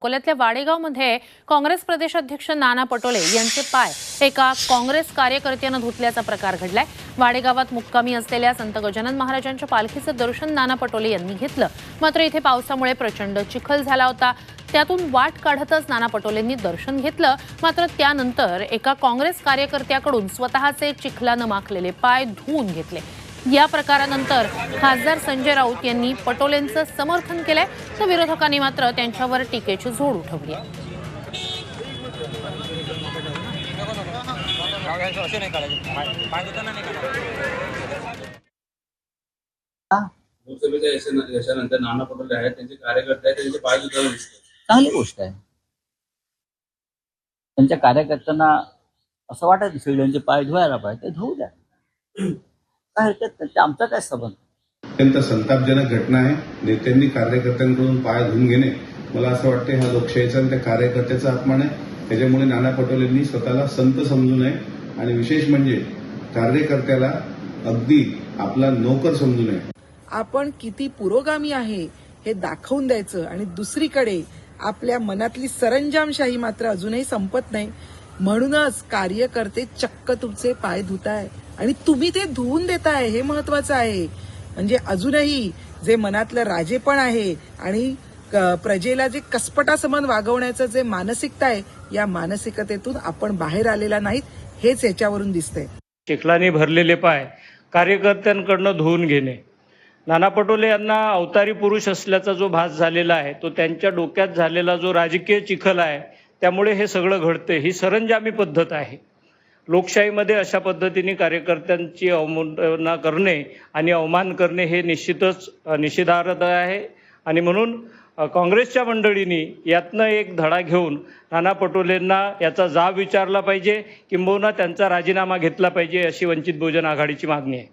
अकोल्यातल्या वाडेगावमध्ये काँग्रेस प्रदेशाध्यक्ष नाना पटोले यांचे पाय एका काँग्रेस कार्यकर्त्यानं धुतल्याचा प्रकार घडलाय. वाडेगावात मुक्कामी असलेल्या संत गजानन महाराजांच्या पालखीचं दर्शन नाना पटोले यांनी घेतलं. मात्र इथे पावसामुळे प्रचंड चिखल झाला होता. त्यातून वाट काढतच नाना पटोलेंनी दर्शन घेतलं. मात्र त्यानंतर एका काँग्रेस कार्यकर्त्याकडून स्वतःचे चिखलानं माखलेले पाय धुवून घेतले. या प्रकारानंतर खासदार संजय राऊत यांनी पटोलेंचं समर्थन केलंय. तर विरोधकांनी मात्र त्यांच्यावर टीकेची झोड उठवली लोकसभेच्या यशानंतर नाना पटोले आहेत त्यांचे कार्यकर्ते आहेत त्यांचे पाय दिसतात चांगली गोष्ट आहे. त्यांच्या कार्यकर्त्यांना असं वाटत असेल त्यांचे पाय धुवायला पाहिजे ते धुवू द्या. काय हरकत नाही. ते आमचा काय संबंध? अत्यंत संतापजनक घटना आहे. नेत्यांनी कार्यकर्त्यांकडून पाय धुवून घेणे. मला असं वाटतं हा लोकशाहीचा आणि त्या कार्यकर्त्याचा अपमान आहे त्याच्यामुळे नाना पटोलेंनी स्वतःला संत समजू नये. आणि विशेष म्हणजे कार्यकर्त्याला अगदी आपला नोकर समजू नये. आपण किती पुरोगामी आहे हे दाखवून द्यायचं. आणि दुसरीकडे आपल्या मनातली सरंजामशाही मात्र अजूनही संपत नाही. म्हणूनच कार्यकर्ते चक्क तुमचे पाय धुताय आणि तुम्ही ते धुवून देताय हे महत्वाचं आहे. म्हणजे अजूनही जे मनातलं राजेपण आहे आणि प्रजेला जे कसपटासमान वागवण्याचं जे मानसिकता आहे या मानसिकतेतून आपण बाहेर आलेला नाहीत हेच याच्यावरून दिसतंय. चिखलाने भरलेले पाय कार्यकर्त्यांकडनं धुवून घेणे. नाना पटोले यांना अवतारी पुरुष असल्याचा जो भास झालेला आहे तो त्यांच्या डोक्यात झालेला जो राजकीय चिखल आहे त्यामुळे हे सगळं घडते. ही सरंजामी पद्धत आहे. लोकशाहीमध्ये अशा पद्धतीने कार्यकर्त्यांची अवमानना करणे आणि अवमान करणे हे निश्चितच निषेधार्ह आहे. आणि म्हणून काँग्रेसच्या मंडळींनी यातनं एक धडा घेऊन नाना पटोलेंना याचा जाब विचारला पाहिजे किंबहुना त्यांचा राजीनामा घेतला पाहिजे अशी वंचित बहुजन आघाडीची मागणी आहे.